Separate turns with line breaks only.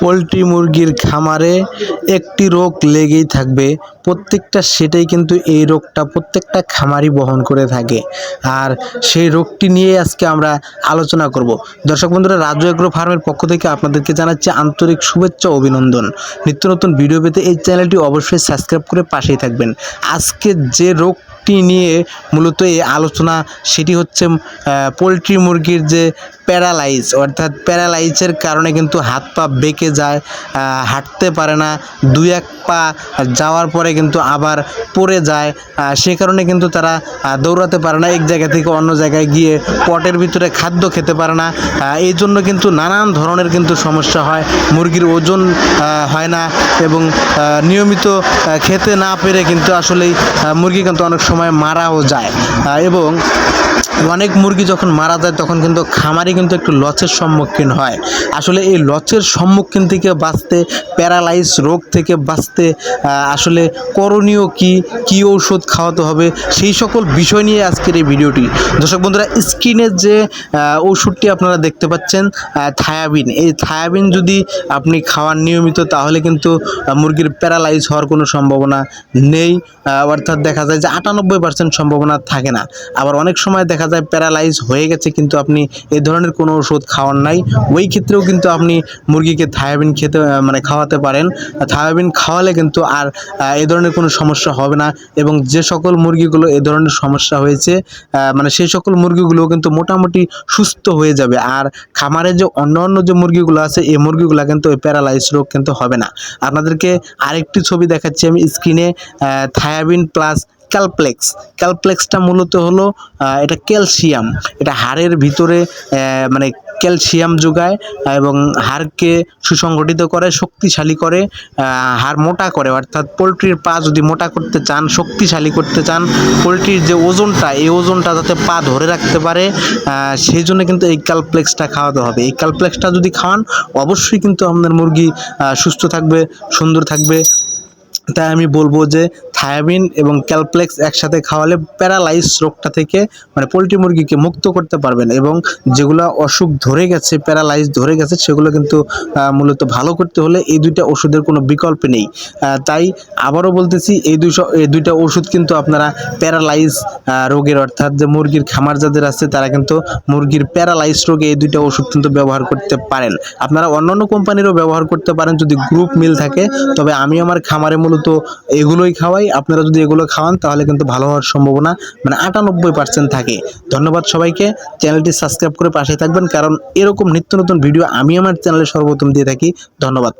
Poultry মুরগির খামারে একটি রোগ লেগেই থাকবে। প্রত্যেকটা সেটাই কিন্তু এই রোগটা প্রত্যেকটা খামারই বহন করে থাকে। আর সেই রোগটি নিয়ে আজকে আমরা আলোচনা করব। দর্শক বন্ধুরা রাজু এগ্রো ফার্মের পক্ষ থেকে আপনাদেরকে জানাচ্ছি আন্তরিক শুভেচ্ছা অভিনন্দন। নিত্য নতুন ভিডিও পেতে এই চ্যানেলটি অবশ্যই সাবস্ক্রাইব করে পাশেই থাকবেন। আজকে যে রোগটি নিয়ে মূলত এই আলোচনা, সেটি হচ্ছে পোলট্রি মুরগির যে প্যারালাইজ, অর্থাৎ প্যারালাইজের কারণে কিন্তু হাত পা বেঁকে যায় হাঁটতে পারে না, দুই এক পা যাওয়ার পরে কিন্তু আবার পড়ে যায় সে কারণে কিন্তু তারা দৌড়াতে পারে না, এক জায়গা থেকে অন্য জায়গায় গিয়ে পটের ভিতরে খাদ্য খেতে পারে না এই জন্য কিন্তু নানান ধরনের কিন্তু সমস্যা হয়, মুরগির ওজন হয় না এবং নিয়মিত খেতে না পেরে কিন্তু আসলেই মুরগি কিন্তু অনেক সময় মারাও যায় এবং অনেক মুরগি যখন মারা যায়, তখন কিন্তু খামারি কিন্তু একটু লসের সম্মুখীন হয়। আসলে এই লসের সম্মুখীন থেকে বাঁচতে প্যারালাইজ রোগ থেকে বাঁচতে আসলে করণীয় কি কি ঔষধ খাওয়াতে হবে, সেই সকল বিষয় নিয়ে আজকের এই ভিডিওটি। দর্শক বন্ধুরা স্ক্রিনের যে ওষুধটি আপনারা দেখতে পাচ্ছেন থায়াবিন এই থায়াবিন যদি আপনি খাওয়ান নিয়মিত, তাহলে কিন্তু মুরগির প্যারালাইজ হওয়ার কোনো সম্ভাবনা নেই। অর্থাৎ দেখা যায় যে আটানব্বই পার্সেন্ট সম্ভাবনা থাকে না। আবার অনেক সময় দেখা যায় প্যারালাইজ হয়ে গেছে, কিন্তু আপনি এই ধরনের কোনো ওষুধ খাওয়ার নাই। ওই ক্ষেত্রেও কিন্তু আপনি মুরগিকে থায়াবিন খেতে মানে খাওয়াতে পারেন। থায়াবিন খাওয়ালে কিন্তু আর এই ধরনের কোনো সমস্যা হবে না এবং যে সকল মুরগিগুলো এ ধরনের সমস্যা হয়েছে মানে সেই সকল মুরগিগুলো কিন্তু মোটামুটি সুস্থ হয়ে যাবে। আর খামারে যে অন্য অন্য যে মুরগিগুলো আছে, এই মুরগিগুলো কিন্তু ওই প্যারালাইজ রোগ কিন্তু হবে না। আপনাদেরকে আরেকটি ছবি দেখাচ্ছি আমি স্ক্রিনে থায়াবিন প্লাস ক্যালপ্লেক্স। ক্যালপ্লেক্সটা মূলত হলো এটা ক্যালসিয়াম। এটা হাড়ের ভিতরে মানে ক্যালসিয়াম যোগায় এবং হাড়কে সুসংগঠিত করে, শক্তিশালী করে হাড় মোটা করে। অর্থাৎ পোলট্রির পা যদি মোটা করতে চান, শক্তিশালী করতে চান, পোলট্রির যে ওজনটা, এই ওজনটা যাতে পা ধরে রাখতে পারে সেই জন্য কিন্তু এই ক্যালপ্লেক্সটা খাওয়াতে হবে। এই ক্যালপ্লেক্সটা যদি খাওয়ান, অবশ্যই কিন্তু আপনার মুরগি সুস্থ থাকবে, সুন্দর থাকবে। তাই আমি বলব যে থায়াবিন এবং ক্যালপ্লেক্স একসাথে খাওয়ালে প্যারালাইজ রোগটা থেকে মানে পোলট্রি মুরগিকে মুক্ত করতে পারবেন এবং যেগুলো অসুখ ধরে গেছে প্যারালাইজ ধরে গেছে, সেগুলো কিন্তু মূলত ভালো করতে হলে এই দুইটা ওষুধের কোনো বিকল্প নেই। তাই আবারও বলতেছি, এই দুইশো, এই দুইটা ওষুধ কিন্তু আপনারা প্যারালাইজ রোগের অর্থাৎ যে মুরগির খামার যাদের আছে, তারা কিন্তু মুরগির প্যারালাইজ রোগে এই দুইটা ওষুধ কিন্তু ব্যবহার করতে পারেন। আপনারা অন্যান্য কোম্পানিরও ব্যবহার করতে পারেন যদি গ্রুপ মিল থাকে, তবে আমি আমার খামারে মূলত এগুলোই খাওয়াই। আপনারা যদি এগুলো খাওয়ান, তাহলে কিন্তু ভালো হওয়ার সম্ভাবনা মানে আটানব্বই পার্সেন্ট থাকে। ধন্যবাদ সবাইকে। চ্যানেলটি সাবস্ক্রাইব করে পাশে থাকবেন, কারণ এরকম নিত্য নতুন ভিডিও আমি আমার চ্যানেলে সর্বপ্রথম দিয়ে থাকি। ধন্যবাদ।